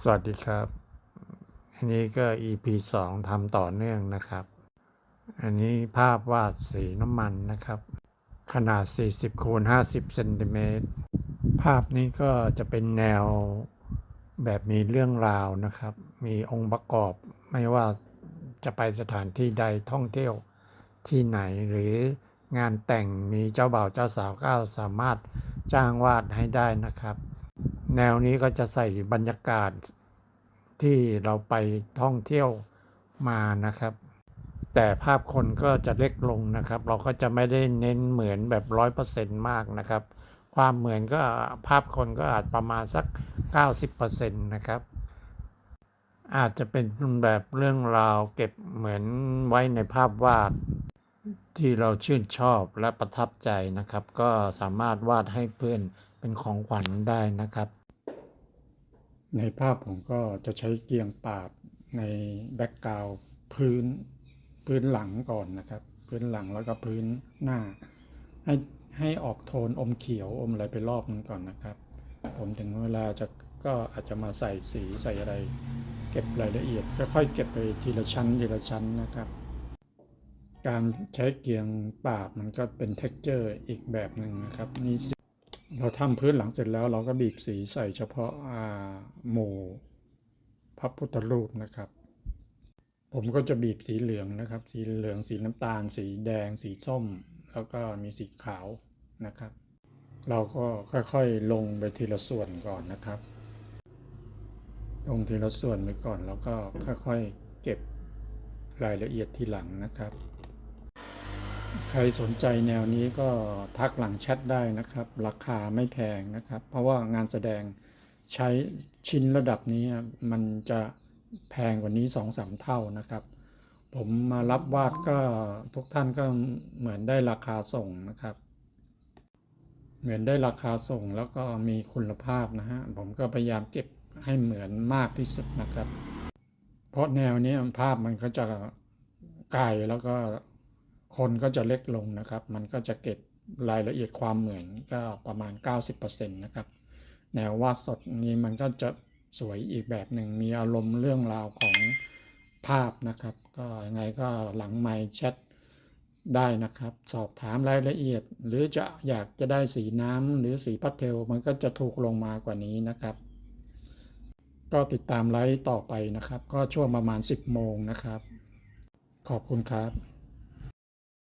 สวัสดีครับ อันนี้ก็ EP สองทำต่อเนื่องนะครับ อันนี้ภาพวาดสีน้ำมันนะครับ ขนาด 40คูณ50เซนติเมตร ภาพนี้ก็จะเป็นแนวแบบมีเรื่องราวนะครับ มีองค์ประกอบไม่ว่าจะไปสถานที่ใดท่องเที่ยวที่ไหนหรืองานแต่งมีเจ้าบ่าวเจ้าสาวก็สามารถจ้างวาดให้ได้นะครับ แนวนี้ก็จะใส่บรรยากาศที่เราไปท่องเที่ยวมานะครับ แต่ภาพคนก็จะเล็กลงนะครับ เราก็จะไม่ได้เน้นเหมือนแบบร้อยเปอร์เซ็นต์มากนะครับ ความเหมือนก็ภาพคนก็อาจประมาณสัก 90%นะครับ อาจจะเป็นแบบเรื่องราวเก็บเหมือนไว้ในภาพวาดที่เราชื่นชอบและประทับใจนะครับ ก็สามารถวาดให้เพื่อนเป็นของขวัญได้นะครับ ในภาพผมก็จะใช้เกียงปาดในแบ็กกราวพื้นพื้นหลังก่อนนะครับ พื้นหลังแล้วก็พื้นหน้า ให้ให้ออกโทนอมเขียวอมอะไรไปรอบนึงก่อนนะครับ ผมถึงเวลาจะก็อาจจะมาใส่สีใส่อะไร เก็บรายละเอียดค่อยๆเก็บไปทีละชั้นทีละชั้นนะครับ การใช้เกียงปาดมันก็เป็นเท็กเจอร์อีกแบบหนึ่งนะครับนี่ เราทำพื้นหลังเสร็จแล้วเราก็บีบสีใส่เฉพาะาหมู่พระพุทธรูปนะครับ ผมก็จะบีบสีเหลืองนะครับ สีเหลืองสีน้ำตาล สีแดง สีส้ม แล้วก็มีสีขาวนะครับ เราก็ค่อยๆลงไปทีละส่วนก่อนนะครับ ลงทีละส่วนไปก่อนแล้วก็ค่อยๆเก็บรายละเอียดทีหลังนะครับ ใครสนใจแนวนี้ก็ทักหลังแชทได้นะครับ ราคาไม่แพงนะครับ เพราะว่างานแสดงใช้ชิ้นระดับนี้มันจะแพงกว่านี้สองสามเท่านะครับ ผมมารับวาดก็ทุกท่านก็เหมือนได้ราคาส่งนะครับ เหมือนได้ราคาส่งแล้วก็มีคุณภาพนะฮะผมก็พยายามเก็บให้เหมือนมากที่สุดนะครับ เพราะแนวนี้ภาพมันก็จะไกลแล้วก็ คนก็จะเล็กลงนะครับ มันก็จะเก็บรายละเอียดความเหมือนก็ประมาณ 90%นะครับ แนววาดสดนี้มันก็จะสวยอีกแบบหนึ่ง มีอารมณ์เรื่องราวของภาพนะครับ ก็ยังไงก็หลังไมค์แชทได้นะครับ สอบถามรายละเอียด หรือจะอยากจะได้สีน้ำหรือสีพัสเทล มันก็จะถูกลงมากว่านี้นะครับ ก็ติดตามไลฟ์ต่อไปนะครับ ก็ช่วงประมาณ 10 โมงนะครับ ขอบคุณครับ